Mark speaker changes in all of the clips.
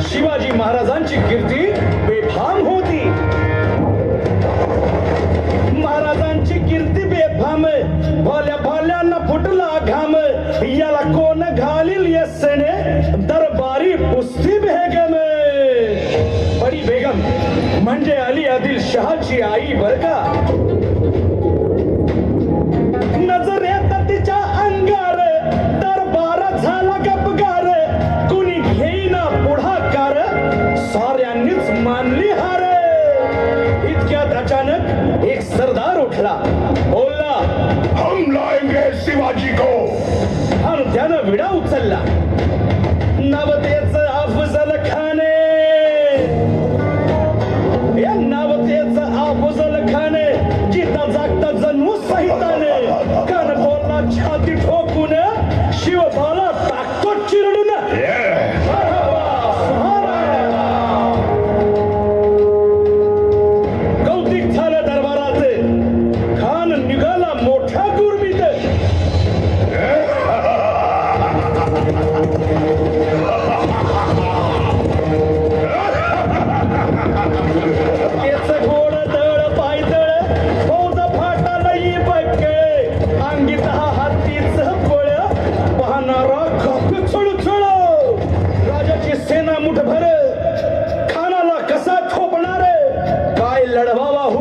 Speaker 1: शिवाजी महाराजांची कीर्ती बेफाम होती. महाराजांची कीर्ती बेफाम भोल्या भोल्यानं फुटला घाम. याला कोण घालील यसने? दरबारी पुस्ती बेगम. बडी बेगम म्हणजे
Speaker 2: अली आदिल शहाची आई
Speaker 1: बर का? विडा नवतेच अफजल खाने. या नवतेच अफजल खाने जिता जागता जणू सहिताने कान बोलला छाती ठोकून शिवबाला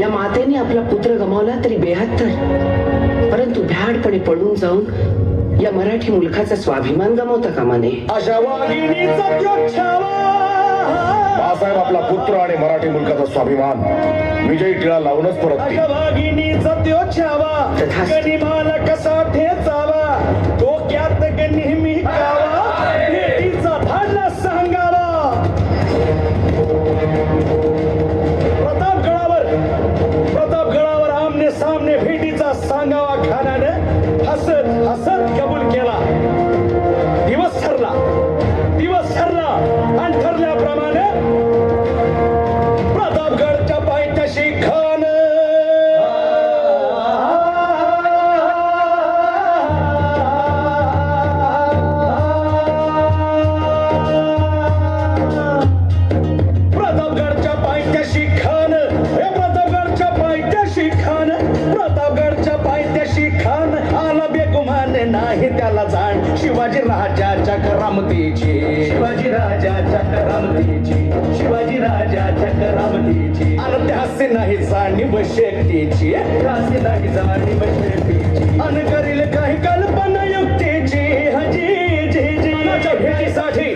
Speaker 3: या मातेने आपला पुत्र गमावला तरी बेहत्तर परंतु भ्याडपणे पळून जाऊन या मराठी मुलखाचा स्वाभिमान गमावता कामा नये.
Speaker 2: बाळासाहेब आपला पुत्र आणि मराठी मुलकाचा स्वाभिमान. विजयी टिळा लावूनच
Speaker 1: छावा.
Speaker 3: तथास्तु.
Speaker 1: त्याला जाण शिवाजी राजाच्या करामतीची. शिवाजी राजाच्या करामतीची शिवाजी राजाच्या करामतीची. आणि त्यासे नाही जाणीव शक्तीची त्यासे नाही जाणीव शक्तीची आणि करील काही कल्पना युक्तीची. हजी जी जी. भेटीसाठी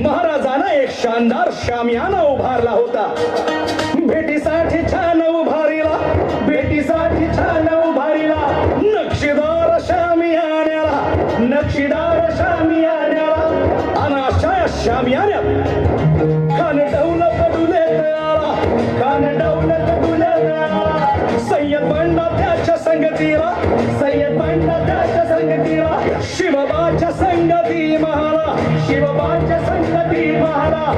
Speaker 1: महाराजानं एक शानदार शामियाना उभारला होता. भेटीसाठी शिवबाच्या संगती महाला शिवबाच्या संगती महाला।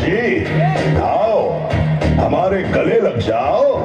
Speaker 1: जी
Speaker 2: आओ हमारे गले लग जाओ।